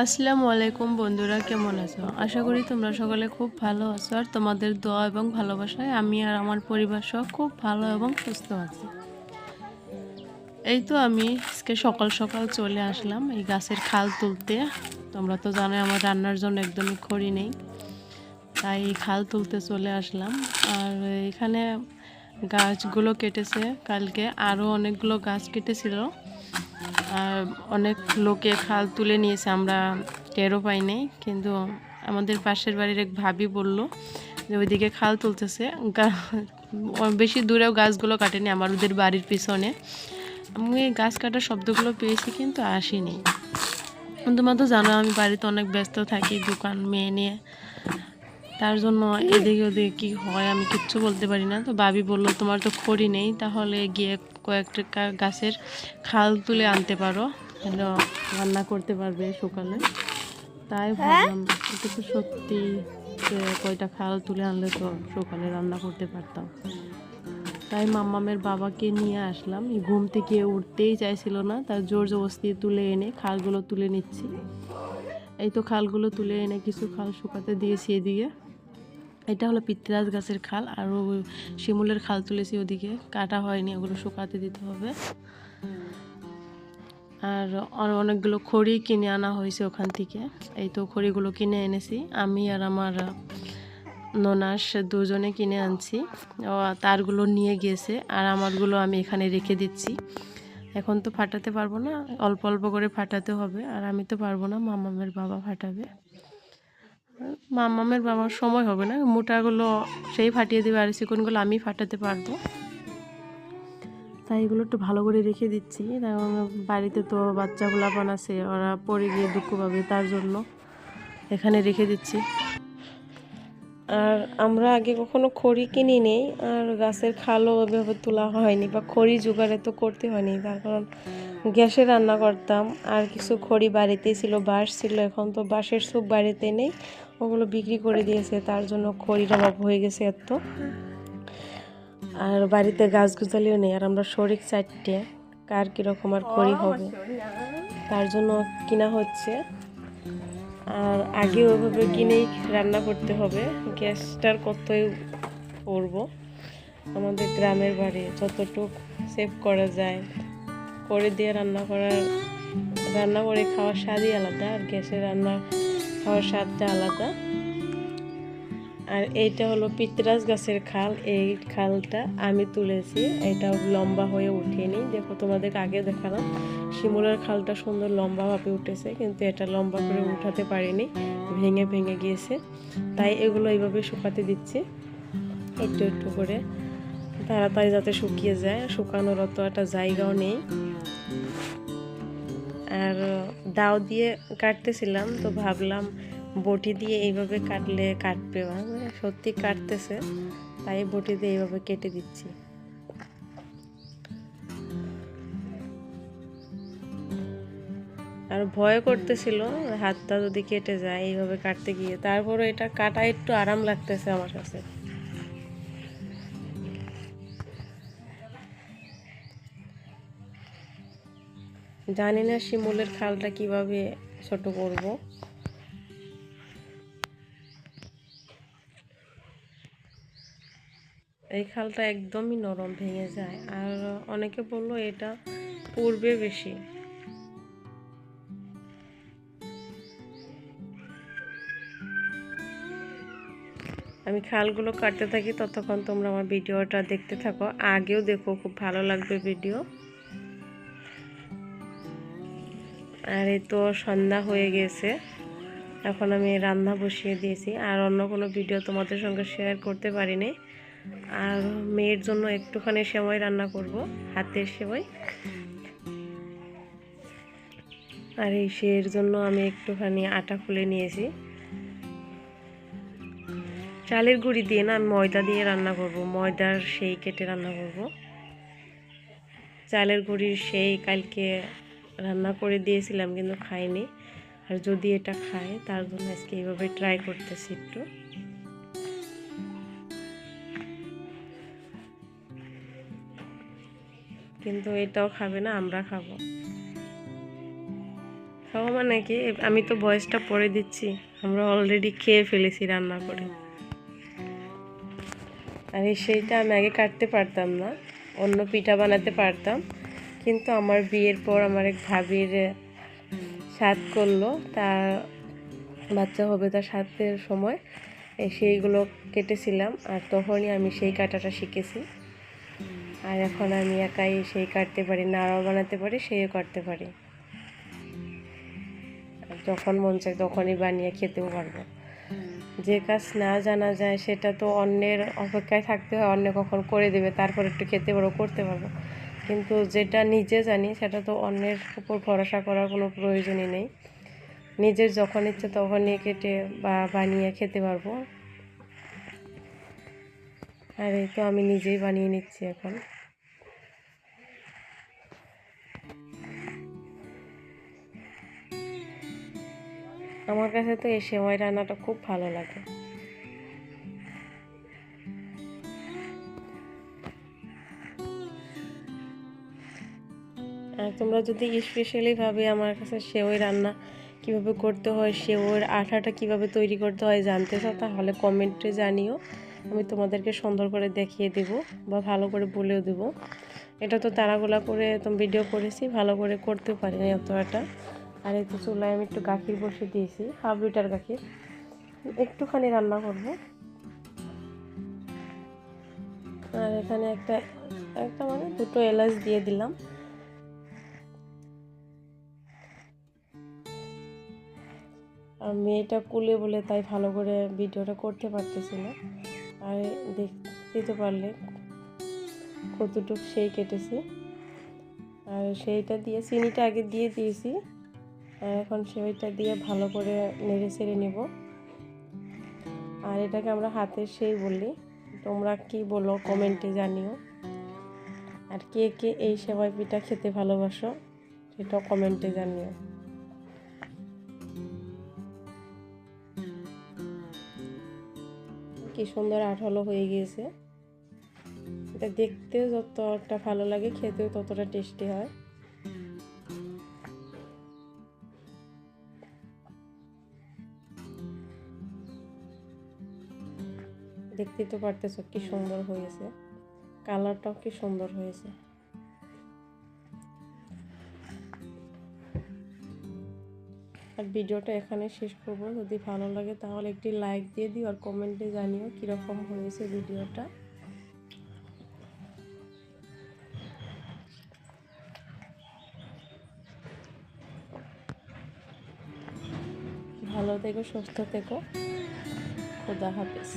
আসসালামু আলাইকুম বন্ধুরা, কেমন আছো? আশা করি তোমরা সকলে খুব ভালো আছো। আর তোমাদের দোয়া এবং ভালোবাসায় আমি আর আমার পরিবার সহ খুব ভালো এবং সুস্থ আছি। এই তো আমি আজকে সকাল সকাল চলে আসলাম এই গাছের খাল তুলতে। তোমরা তো জানো আমার রান্নার জন্য একদমই খড়ি নেই। তাই এই খাল তুলতে চলে আসলাম। আর এখানে গাছগুলো কেটেছে। কালকে আরও অনেকগুলো গাছ কেটেছিল। অনেক লোকে খাল তুলে নিয়েছে, আমরা টেরও পাই নাই কিন্তু আমাদের পাশের বাড়ির এক ভাবি বলল যে ওইদিকে খাল তুলতেছে। বেশি দূরেও গাছগুলো কাটেনি আমার ওদের বাড়ির পিছনে। আমি গাছ কাটার শব্দগুলো পেয়েছি, কিন্তু আসিনি। তোমার তো জানো, আমি বাড়িতে অনেক ব্যস্ত থাকি, দোকান, মেয়ে নিয়ে। তার জন্য এদিকে ওদিকে কি হয় আমি কিচ্ছু বলতে পারি না। তো বাবি বলল তোমার তো খড়ি নেই তাহলে গিয়ে কয়েকটা গাছের খাল তুলে আনতে পারো। রান্না করতে পারবে সকালে। তাই ভাবলাম এটা তো সত্যি যে কয়টা খাল তুলে আনলে তো সকালে রান্না করতে পারতাম। তাই মাম্মামের বাবাকে নিয়ে আসলাম। ঘুম থেকে উঠতেই চাইছিল না তার জোর জবস্তি তুলে এনে খালগুলো তুলে নিচ্ছি। এই তো খালগুলো তুলে এনে কিছু খাল শুকাতে দিয়েছি এদিকে। এটা হলো পিত্রাজ গাছের খাল, আর শিমুলের খাল তুলেছি ওদিকে। কাটা হয়নি, ওগুলো শুকাতে দিতে হবে। আর অনেকগুলো খড়ি কিনে আনা হয়েছে ওখান থেকে। এই তো খড়িগুলো কিনে এনেছি। আমি আর আমার ননাস দুজনে কিনে আনছি। তারগুলো নিয়ে গিয়েছে আর আমারগুলো আমি এখানে রেখে দিচ্ছি। এখন তো ফাটাতে পারব না, অল্প অল্প করে ফাটাতে হবে। আর আমি তো পারব না, মামামের বাবা ফাটাবে। মামামের বাবার সময় হবে না। মোটাগুলো সেই ফাটিয়ে দেবে আর চিকনগুলো আমি ফাটাতে পারব। তাই এগুলো একটু ভালো করে রেখে দিচ্ছি। বাড়িতে তো বাচ্চাগুলো আছে ওরা পড়ে গিয়ে দুঃখ পাবে তার জন্য। এখানে রেখে দিচ্ছি। আর আমরা আগে কখনো খড়ি কিনি নেই আর গাছের খালও ওইভাবে তোলা হয়নি বা খড়ি জোগাড়ে তো করতে হয়নি। তার কারণ গ্যাসে রান্না করতাম আর কিছু খড়ি বাড়িতেই ছিল বাঁশ ছিল এখন তো বাঁশের সুপ বাড়িতে নেই ওগুলো বিক্রি করে দিয়েছে তার জন্য খড়ির অভাব হয়ে গেছে এত। আর বাড়িতে গাছ গুছালিও নেই আর আমরা শরিক চারটে কার কীরকম আর খড়ি হবে? তার জন্য কিনা হচ্ছে। আর আগে ওইভাবে কিনেই রান্না করতে হবে। গ্যাসটার কতই করব আমাদের গ্রামের বাড়ি যতটুক সেভ করা যায়। করে দিয়ে রান্না করার, রান্না করে খাওয়ার স্বাদই আলাদা আর গ্যাসে রান্না খাওয়ার স্বাদটা আলাদা। আর এইটা হলো পিতরাজ গাছের খাল, এই খালটা আমি তুলেছি। এটা লম্বা হয়ে উঠেনি দেখো তোমাদের আগে দেখালাম। শিমুলের খালটা সুন্দর লম্বাভাবে উঠেছে, কিন্তু এটা লম্বা করে উঠাতে পারিনি, ভেঙে ভেঙে গিয়েছে। তাই এগুলো এইভাবে শুকাতে দিচ্ছি, একটু একটু করে। তাড়াতাড়ি যাতে শুকিয়ে যায়, শুকানোর অত একটা জায়গাও নেই। আর দাও দিয়ে কাটতেছিলাম, তো ভাবলাম বটি দিয়ে এইভাবে কাটলে কাটবে না। সত্যি কাটতেছে, তাই বটি দিয়ে এইভাবে কেটে দিচ্ছি আর ভয় করতেছিল, হাতটা যদি কেটে যায় এইভাবে কাটতে গিয়ে তারপরে এটা কাটা একটু আরাম লাগতেছে আমার কাছে জানি না শিমুলের খালটা কীভাবে ছোট করব এই খালটা একদমই নরম ভেঙে যায়। আর অনেকে বলল এটা পূর্বে বেশি। আমি খালগুলো কাটতে থাকি, ততক্ষণ তোমরা আমার ভিডিওটা দেখতে থাকো। আগেও দেখো, খুব ভালো লাগবে ভিডিও। আর এই তো সন্ধ্যা হয়ে গেছে। এখন আমি রান্না বসিয়ে দিয়েছি। আর অন্য কোনো ভিডিও তোমাদের সঙ্গে শেয়ার করতে পারিনি। আর মেয়ের জন্য একটুখানি সেমাই রান্না করব, হাতের সেমাই। আর এই সের জন্য আমি একটুখানি আটা খুলে নিয়েছি। চালের গুঁড়ি দিয়ে না আমি ময়দা দিয়ে রান্না করব, ময়দার সেই কেটে রান্না করব। চালের গুঁড়ির সেই কালকে রান্না করে দিয়েছিলাম কিন্তু খাইনি, আর যদি এটা খায় তার জন্য আজকে এইভাবে ট্রাই করতেছি একটু। কিন্তু এটাও খাবে না, আমরা খাব। খাওয়া মানে কি? আমি তো বয়সটা পরে দিচ্ছি, আমরা অলরেডি খেয়ে ফেলেছি রান্না করে। আর সেইটা আমি আগে কাটতে পারতাম না, অন্য পিঠা বানাতে পারতাম। কিন্তু আমার বিয়ের পর আমার এক ভাবির স্বাদ করল তার বাচ্চা হবে তার সাতের সময় সেইগুলো কেটেছিলাম। আর তখনই আমি সেই কাটাটা শিখেছি। আর এখন আমি একাই সেই কাটতে পারি, নাড়াও বানাতে পারি সেইও কাটতে পারি। যখন মন চায় তখনই বানিয়ে খেতেও পারব। যে কাজ না জানা যায় সেটা তো অন্যের অপেক্ষায় থাকতে হয়, অন্য কখন করে দেবে, তারপর একটু খেতে পারব, করতে পারব। কিন্তু যেটা নিজে জানি সেটা তো অন্যের উপর ভরসা করার কোনো প্রয়োজনই নেই। নিজের যখন ইচ্ছে তখনই কেটে বা বানিয়ে খেতে পারব। আর এই তো আমি নিজেই বানিয়ে নিচ্ছি এখন। আমার কাছে তো এই সেমাই রান্নাটা খুব ভালো লাগে। আর তোমরা যদি স্পেশালিভাবে আমার কাছে সেওই রান্না কীভাবে করতে হয়, সেওর আঠাটা কীভাবে তৈরি করতে হয় জানতে চাও, তাহলে কমেন্টে জানিও। আমি তোমাদেরকে সুন্দর করে দেখিয়ে দেব বা ভালো করে বলেও দেব। এটা তো তারাগোলা করে ভিডিও করেছি, ভালো করে করতে পারিনি অতটা আর এই তো চুলায় আমি একটু গাখির বসে দিয়েছি, হাফ লিটার গাখির। একটুখানি রান্না করব। আর এখানে একটা একটা মানে দুটো এলাচ দিয়ে দিলাম। আর মেয়েটা কুলে বলে তাই ভালো করে ভিডিওটা করতে পারতেছি না। আর দেখতে পারলে কতটুক সেই কেটেছি। আর সেইটা দিয়ে চিনিটা আগে দিয়ে দিয়েছি। এখন সেইটা দিয়ে ভালো করে নেড়ে ছেড়ে নেব। আর এটাকে আমরা হাতের সেই বলি তোমরা কি বলো কমেন্টে জানিও। আর কে কে এই সেবাই পিঠা খেতে ভালোবাসো সেটাও কমেন্টে জানিও। কি সুন্দর আঠালো হয়ে গিয়েছে। এটা দেখতেও যতটা ভালো লাগে, খেতেও ততটা টেস্টি হয়। দেখতেই তো পারতেছ কি সুন্দর হয়েছে। কালারটাও কি সুন্দর হয়েছে। আর ভিডিওটা এখানে শেষ করব। যদি ভালো লাগে তাহলে একটি লাইক দিয়ে দিও আর কমেন্টে জানিও কীরকম হয়েছে ভিডিওটা। ভালো থেকো সুস্থ থেকো। খোদা হাফেজ।